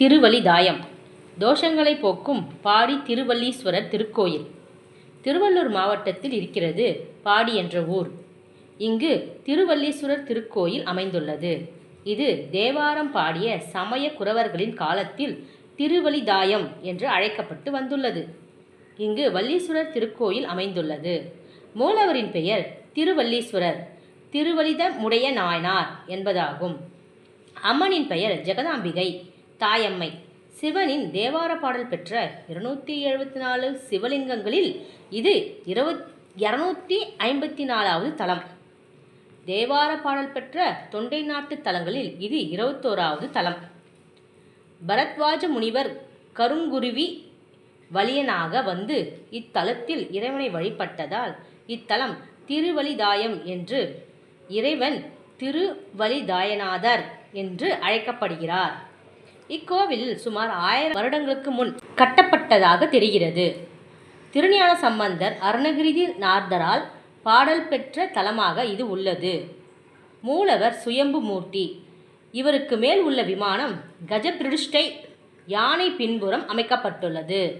திருவலிதாயம். தோஷங்களை போக்கும் பாடி திருவல்லீஸ்வரர் திருக்கோயில். திருவள்ளூர் மாவட்டத்தில் இருக்கிறது பாடி என்ற ஊர். இங்கு திருவல்லீஸ்வரர் திருக்கோயில் அமைந்துள்ளது. இது தேவாரம் பாடிய சமய குரவர்களின் காலத்தில் திருவலிதாயம் என்று அழைக்கப்பட்டு வந்துள்ளது. இங்கு வல்லீஸ்வரர் திருக்கோயில் அமைந்துள்ளது. மூலவரின் பெயர் திருவல்லீஸ்வரர். திருவலிதமுடைய நாயனார் என்பதாகும். அம்மனின் பெயர் ஜெகதாம்பிகை. தாயம்மை. சிவனின் தேவார பாடல் பெற்ற இருநூற்றி எழுபத்தி நாலு சிவலிங்கங்களில் இது இருபத் இரநூத்தி ஐம்பத்தி நாலாவது தலம். தேவார பாடல் பெற்ற தொண்டை நாட்டு தலங்களில் இது இருபத்தோராவது தலம். பரத்வாஜ முனிவர் கருங்குருவி வலியனாக வந்து இத்தலத்தில் இறைவனை வழிபட்டதால் இத்தலம் திருவலிதாயம் என்று இறைவன் திருவலிதாயநாதர் என்று அழைக்கப்படுகிறார். இக்கோவில் சுமார் ஆயிரம் வருடங்களுக்கு முன் கட்டப்பட்டதாக தெரிகிறது. திருஞான சம்பந்தர் அருணகிரிதி நார்தரால் பாடல் பெற்ற தலமாக இது உள்ளது. மூலவர் சுயம்பு மூர்த்தி. இவருக்கு மேல் உள்ள விமானம் கஜபிருஷ்டை யானை பின்புறம் அமைக்கப்பட்டுள்ளது.